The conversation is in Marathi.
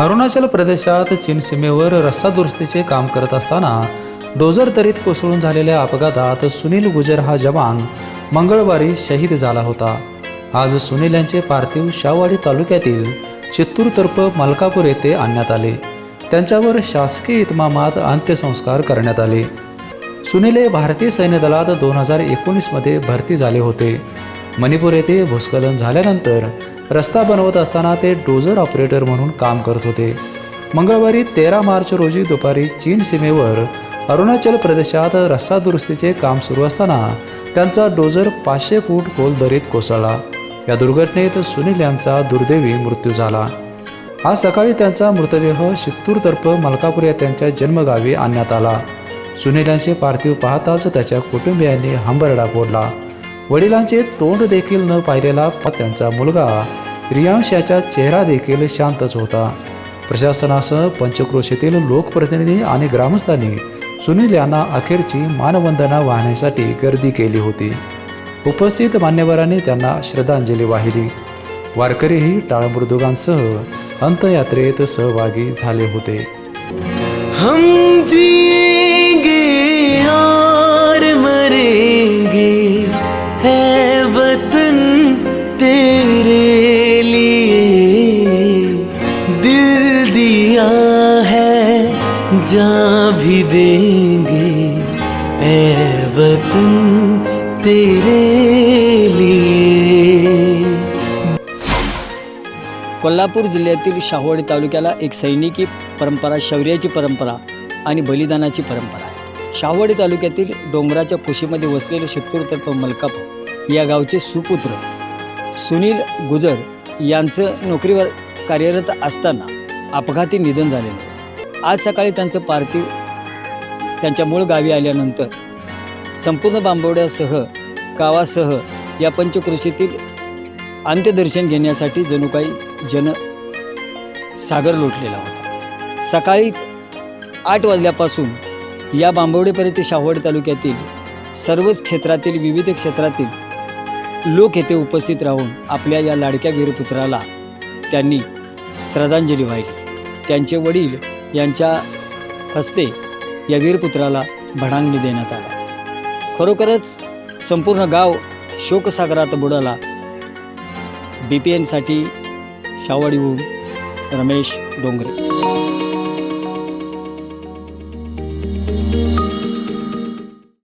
अरुणाचल प्रदेशात चीन सीमेवर रस्ता दुरुस्तीचे काम करत असताना डोजर दरीत कोसळून झालेल्या अपघातात सुनील गुजर हा जवान मंगळवारी शहीद झाला होता. आज सुनील यांचे पार्थिव शाहवाडी तालुक्यातील चित्तूरतर्फ मलकापूर येथे आणण्यात आले. त्यांच्यावर शासकीय इतमामात अंत्यसंस्कार करण्यात आले. सुनील हे भारतीय सैन्य दलात दोन हजार एकोणीसमध्ये भरती झाले होते. मणिपूर येथे भूस्खलन झाल्यानंतर रस्ता बनवत असताना ते डोजर ऑपरेटर म्हणून काम करत होते. मंगळवारी तेरा मार्च रोजी दुपारी चीन सीमेवर अरुणाचल प्रदेशात रस्ता दुरुस्तीचे काम सुरू असताना त्यांचा डोजर पाचशे फूट खोल दरीत कोसळला. या दुर्घटनेत सुनील यांचा दुर्दैवी मृत्यू झाला. आज सकाळी त्यांचा मृतदेह शित्तूरतर्फ मलकापूर या त्यांच्या जन्मगावी आणण्यात आला. सुनील यांचे पार्थिव पाहताच त्याच्या कुटुंबियांनी हंबरडा फोडला. वडिलांचे तोंड देखील न पाहिलेला त्यांचा मुलगा रियांश याचा चेहरा देखील शांतच होता. प्रशासनासह पंचक्रोशीतील लोकप्रतिनिधी आणि ग्रामस्थांनी सुनील यांना अखेरची मानवंदना वाहण्यासाठी गर्दी केली होती. उपस्थित मान्यवरांनी त्यांना श्रद्धांजली वाहिली. वारकरीही टाळमृदुगांसह अंत्ययात्रेत सहभागी झाले होते. हम जी जा भी देंगे। ए वतन तेरे लिए। कोल्हापूर जिल्ह्यातील शाहवाडी तालुक्याला एक सैनिकी परंपरा शौर्याची परंपरा आणि बलिदानाची परंपरा आहे. शाहवाडी तालुक्यातील डोंगराच्या कुशीमध्ये वसलेले शित्तूरतर्फ मलकापूर या गावचे सुपुत्र सुनील गुजर यांचं नोकरीवर कार्यरत असताना अपघाती निधन झालेलं होतं आज सकाळी त्यांचं पार्थिव त्यांच्या मूळ गावी आल्यानंतर संपूर्ण बांबवड्यासह गावासह या पंचकृषीतील अंत्यदर्शन घेण्यासाठी जणू काही जन सागर लोटलेला होता. सकाळीच आठ वाजल्यापासून या बांबवडेपर्यंत शाहवड तालुक्यातील सर्वच क्षेत्रातील विविध क्षेत्रातील लोक येथे उपस्थित राहून आपल्या या लाडक्या वीरपुत्राला त्यांनी श्रद्धांजली वाहिली. त्यांचे वडील यांच्या हस्ते या वीरपुत्राला भडांगणी देण्यात आला. खरोखरच संपूर्ण गाव शोकसागरात बुडाला. बी पी एनसाठी शावडीहून रमेश डोंगरे.